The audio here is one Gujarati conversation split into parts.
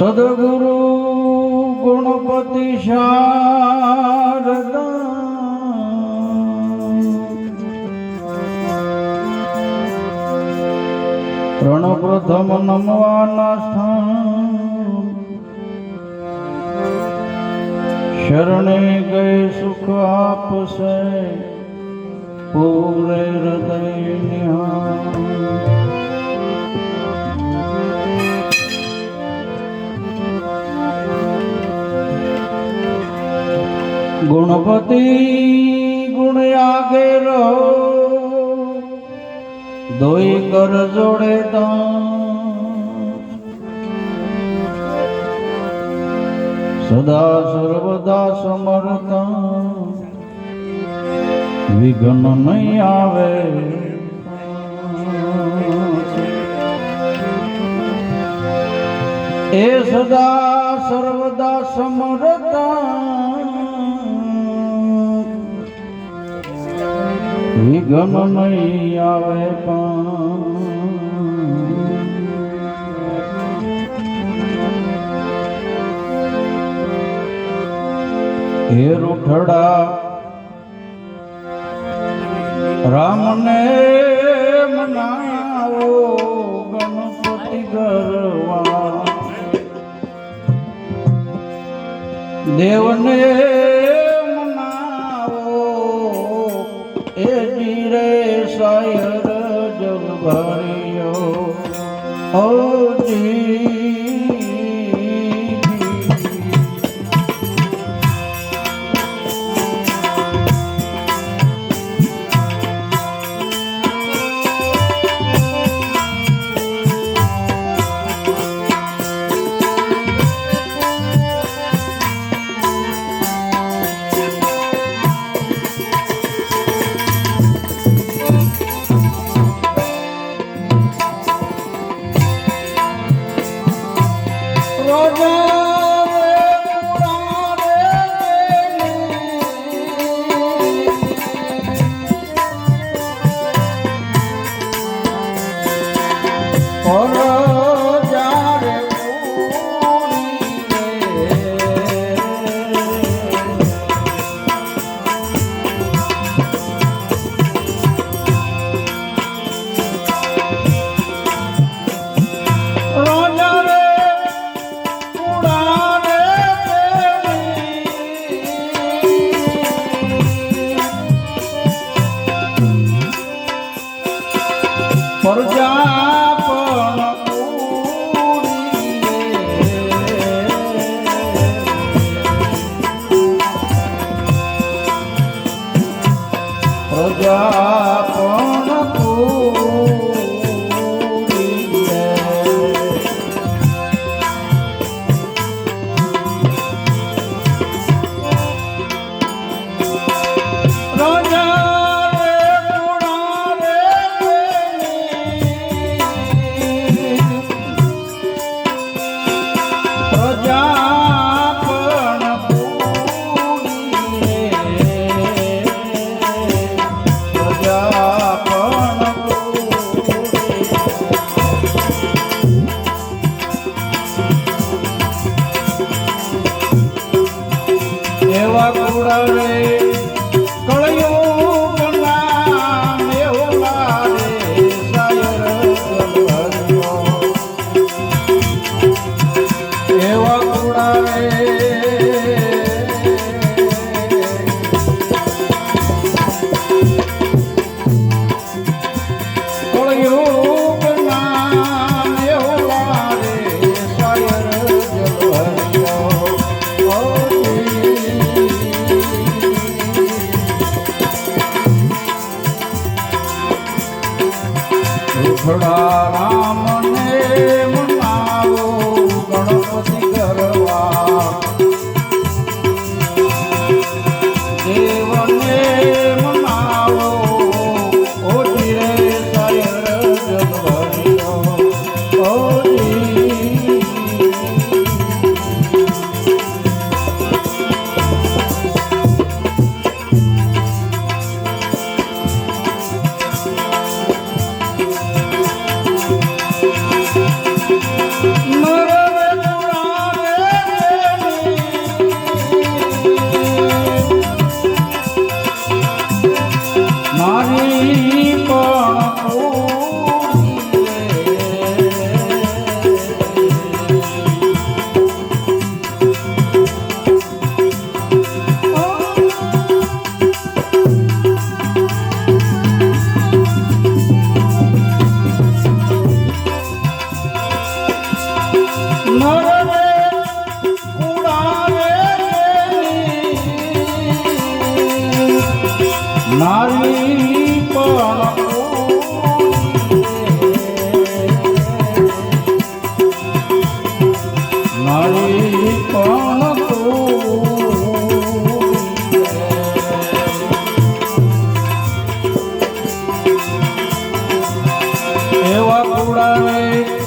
સદગુરુ ગુણપતિ શારદા. પ્રણપ્રથમ નમવાના સ્થાન. શરણે ગયે સુખ આપશે. પૂરે હૃદય નિહાળ ગુણપતિ ગુણ આગે રહો દોઈ કર જોડે સદા સર્વદા સમર્થા વિઘ્ન નહીં આવે. એ સદા સર્વદા સમરતા વિઘ્ન નહીં આવે પણ હે રૂઠડા રામને મનાવો ગણપતિ ગરવા. દેવને જગ ભર્યો ઓ જી প্রজাপ એવા કુડા ગણપતિ એવા કુડાવે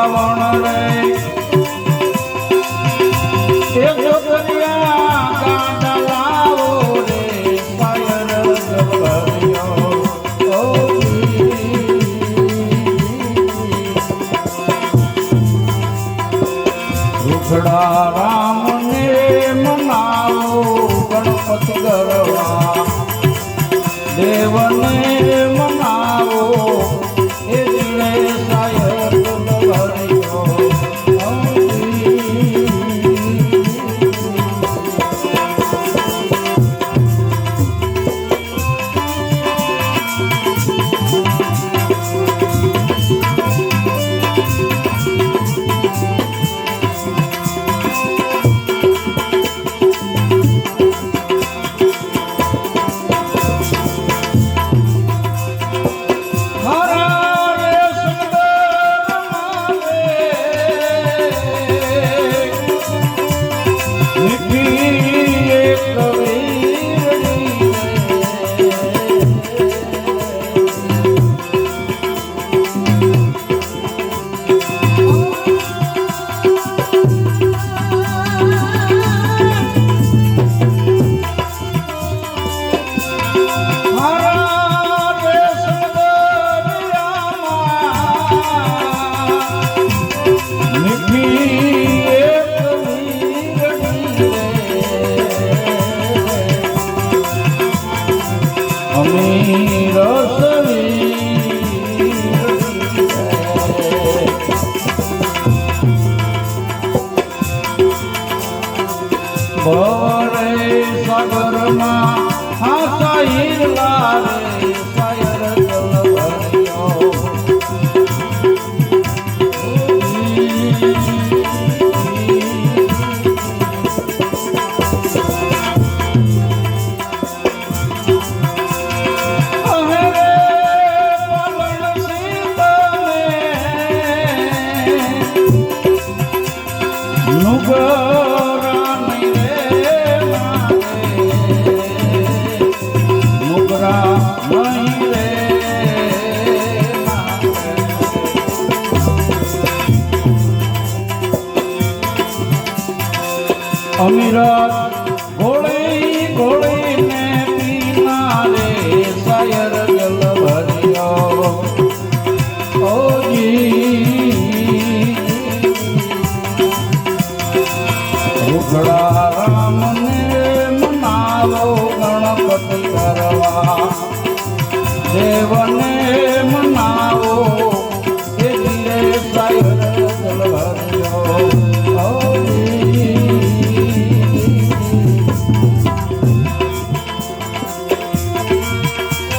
રાવણ રે એ છોકરિયા ગાંડા લાવો મનાવો ગણપત ગરવા. સગરમાં અમીરત ગોળી ગોળી ને પીનારે સાયર જલ ભર્યો ઓજી ઉગડા રામને મનાવો ગણપતિ દેવને